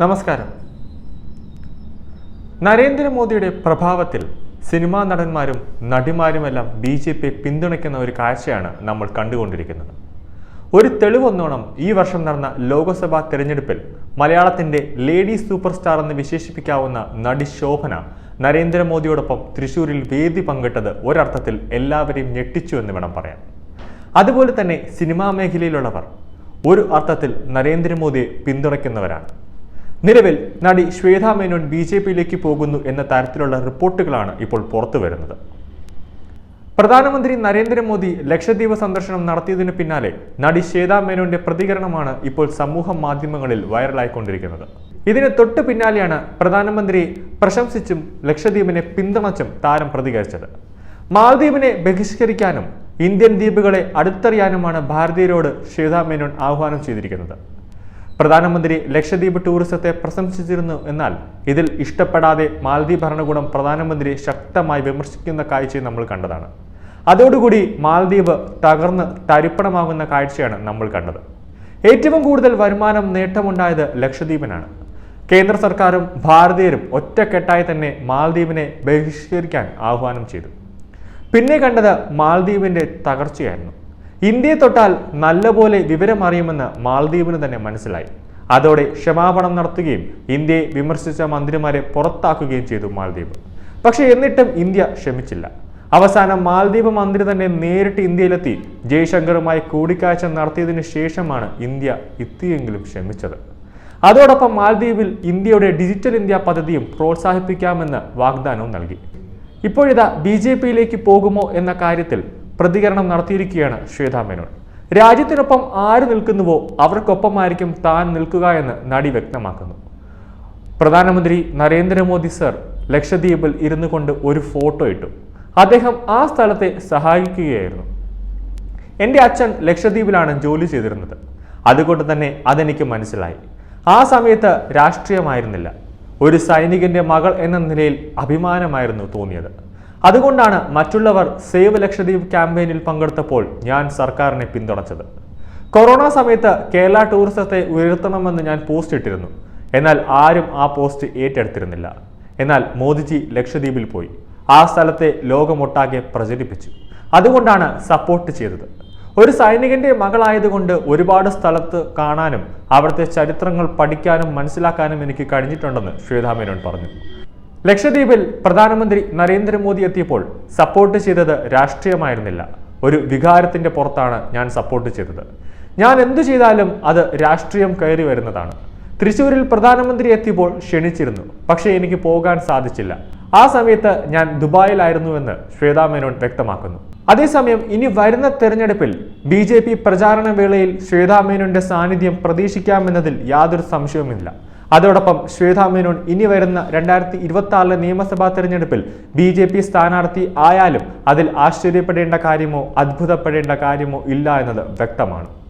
നമസ്കാരം. നരേന്ദ്രമോദിയുടെ പ്രഭാവത്തിൽ സിനിമാ നടന്മാരും നടിമാരുമെല്ലാം ബി ജെ പി പിന്തുണയ്ക്കുന്ന ഒരു കാഴ്ചയാണ് നമ്മൾ കണ്ടുകൊണ്ടിരിക്കുന്നത്. ഒരു തെളിവൊന്നോണം ഈ വർഷം നടന്ന ലോക്സഭാ തെരഞ്ഞെടുപ്പിൽ മലയാളത്തിന്റെ ലേഡി സൂപ്പർ സ്റ്റാർ എന്ന് വിശേഷിപ്പിക്കാവുന്ന നടി ശോഭന നരേന്ദ്രമോദിയോടൊപ്പം തൃശൂരിൽ വേദി പങ്കിട്ടത് ഒരർത്ഥത്തിൽ എല്ലാവരെയും ഞെട്ടിച്ചു എന്ന് വേണം പറയാം അതുപോലെ തന്നെ സിനിമാ മേഖലയിലുള്ളവർ ഒരു അർത്ഥത്തിൽ നരേന്ദ്രമോദിയെ പിന്തുണയ്ക്കുന്നവരാണ്. നിലവിൽ നടി ശ്വേതാ മേനോൻ ബി ജെ പിയിലേക്ക് പോകുന്നു എന്ന തരത്തിലുള്ള റിപ്പോർട്ടുകളാണ് ഇപ്പോൾ പുറത്തു വരുന്നത്. പ്രധാനമന്ത്രി നരേന്ദ്രമോദി ലക്ഷദ്വീപ് സന്ദർശനം നടത്തിയതിനു പിന്നാലെ നടി ശ്വേതാ മേനോന്റെ പ്രതികരണമാണ് ഇപ്പോൾ സമൂഹ മാധ്യമങ്ങളിൽ വൈറലായിക്കൊണ്ടിരിക്കുന്നത്. ഇതിന് തൊട്ടു പിന്നാലെയാണ് പ്രധാനമന്ത്രി പ്രശംസിച്ചും ലക്ഷദ്വീപിനെ പിന്തുണച്ചും താരം പ്രതികരിച്ചത്. മാലദ്വീപിനെ ബഹിഷ്കരിക്കാനും ഇന്ത്യൻ ദ്വീപുകളെ അടുത്തറിയാനുമാണ് ഭാരതീയരോട് ശ്വേതാ മേനോൻ ആഹ്വാനം ചെയ്തിരിക്കുന്നത്. പ്രധാനമന്ത്രി ലക്ഷദ്വീപ് ടൂറിസത്തെ പ്രശംസിച്ചിരുന്നു എന്നാൽ ഇതിൽ ഇഷ്ടപ്പെടാതെ മാലദ്വീപ് ഭരണകൂടം പ്രധാനമന്ത്രി ശക്തമായി വിമർശിക്കുന്ന കാഴ്ചയും നമ്മൾ കണ്ടതാണ്. അതോടുകൂടി മാലദ്വീപ് തകർന്ന് തരിപ്പണമാകുന്ന കാഴ്ചയാണ് നമ്മൾ കണ്ടത്. ഏറ്റവും കൂടുതൽ വരുമാനം നേട്ടമുണ്ടായത് ലക്ഷദ്വീപിനാണ്. കേന്ദ്ര സർക്കാരും ഭാരതീയരും ഒറ്റക്കെട്ടായി തന്നെ മാലദ്വീപിനെ ബഹിഷ്കരിക്കാൻ ആഹ്വാനം ചെയ്തു. പിന്നെ കണ്ടത് മാലദ്വീപിന്റെ തകർച്ചയായിരുന്നു. ഇന്ത്യയെ തൊട്ടാൽ നല്ലപോലെ വിവരം വിവരമറിയുമെന്ന് മാലദ്വീപിന് തന്നെ മനസ്സിലായി. അതോടെ ക്ഷമാപണം നടത്തുകയും ഇന്ത്യയെ വിമർശിച്ച മന്ത്രിമാരെ പുറത്താക്കുകയും ചെയ്തു മാലദ്വീപ് പക്ഷേ എന്നിട്ടും ഇന്ത്യ ക്ഷമിച്ചില്ല. അവസാനം മാലദ്വീപ് മന്ത്രി തന്നെ നേരിട്ട് ഇന്ത്യയിലെത്തി ജയശങ്കറുമായി കൂടിക്കാഴ്ച നടത്തിയതിനു ശേഷമാണ് ഇന്ത്യ ഇത്തിയെങ്കിലും ക്ഷമിച്ചത്. അതോടൊപ്പം മാലദ്വീപിൽ ഇന്ത്യയുടെ ഡിജിറ്റൽ ഇന്ത്യ പദ്ധതിയും പ്രോത്സാഹിപ്പിക്കാമെന്ന് വാഗ്ദാനവും നൽകി. ഇപ്പോഴിതാ ബി ജെ പിയിലേക്ക് പോകുമോ എന്ന കാര്യത്തിൽ പ്രതികരണം നടത്തിയിരിക്കുകയാണ് ശ്വേതാ മേനോൻ. രാജ്യത്തിനൊപ്പം ആര് നിൽക്കുന്നുവോ അവർക്കൊപ്പമായിരിക്കും താൻ നിൽക്കുക എന്ന് നടി വ്യക്തമാക്കുന്നു. പ്രധാനമന്ത്രി നരേന്ദ്രമോദി സർ ലക്ഷദ്വീപിൽ ഇരുന്നു കൊണ്ട് ഒരു ഫോട്ടോ ഇട്ടു. അദ്ദേഹം ആ സ്ഥലത്തെ സഹായിക്കുകയായിരുന്നു. എന്റെ അച്ഛൻ ലക്ഷദ്വീപിലാണ് ജോലി ചെയ്തിരുന്നത്. അതുകൊണ്ട് തന്നെ അതെനിക്ക് മനസ്സിലായി. ആ സമയത്ത് രാഷ്ട്രീയമായിരുന്നില്ല. ഒരു സൈനികന്റെ മകൾ എന്ന നിലയിൽ അഭിമാനമായിരുന്നു തോന്നിയത്. അതുകൊണ്ടാണ് മറ്റുള്ളവർ സേവ് ലക്ഷദ്വീപ് ക്യാമ്പയിനിൽ പങ്കെടുത്തപ്പോൾ ഞാൻ സർക്കാരിനെ പിന്തുണച്ചത്. കൊറോണ സമയത്ത് കേരള ടൂറിസത്തെ ഉയർത്തണമെന്ന് ഞാൻ പോസ്റ്റ് ഇട്ടിരുന്നു. എന്നാൽ ആരും ആ പോസ്റ്റ് ഏറ്റെടുത്തിരുന്നില്ല. എന്നാൽ മോദിജി ലക്ഷദ്വീപിൽ പോയി. ആ സ്ഥലത്തെ ലോകമൊട്ടാകെ പ്രചരിപ്പിച്ചു. അതുകൊണ്ടാണ് സപ്പോർട്ട് ചെയ്തത്. ഒരു സൈനികന്റെ മകളായതുകൊണ്ട് ഒരുപാട് സ്ഥലത്ത് കാണാനും അവിടുത്തെ ചരിത്രങ്ങൾ പഠിക്കാനും മനസ്സിലാക്കാനും എനിക്ക് കഴിഞ്ഞിട്ടുണ്ടെന്ന് ശ്വേതാമേനോൻ പറഞ്ഞു. ലക്ഷദ്വീപിൽ പ്രധാനമന്ത്രി നരേന്ദ്രമോദി എത്തിയപ്പോൾ സപ്പോർട്ട് ചെയ്തത് രാഷ്ട്രീയമായിരുന്നില്ല. ഒരു വികാരത്തിന്റെ പുറത്താണ് ഞാൻ സപ്പോർട്ട് ചെയ്തത്. ഞാൻ എന്തു ചെയ്താലും അത് രാഷ്ട്രീയം കയറി വരുന്നതാണ്. തൃശൂരിൽ പ്രധാനമന്ത്രി എത്തിയപ്പോൾ ക്ഷണിച്ചിരുന്നു. പക്ഷേ എനിക്ക് പോകാൻ സാധിച്ചില്ല. ആ സമയത്ത് ഞാൻ ദുബായിലായിരുന്നുവെന്ന് ശ്വേതാ മേനോൻ വ്യക്തമാക്കുന്നു. അതേസമയം ഇനി വരുന്ന തെരഞ്ഞെടുപ്പിൽ ബി ജെ പി പ്രചാരണ വേളയിൽ ശ്വേതാ മേനോന്റെ സാന്നിധ്യം പ്രതീക്ഷിക്കാമെന്നതിൽ യാതൊരു സംശയവുമില്ല. അതോടൊപ്പം ശ്വേതാ മേനോൻ ഇനി വരുന്ന രണ്ടായിരത്തി ഇരുപത്തി ആറിലെ നിയമസഭാ തെരഞ്ഞെടുപ്പിൽ ബി ജെ പി സ്ഥാനാർത്ഥി ആയാലും അതിൽ ആശ്ചര്യപ്പെടേണ്ട കാര്യമോ അത്ഭുതപ്പെടേണ്ട കാര്യമോ ഇല്ല എന്നത് വ്യക്തമാണ്.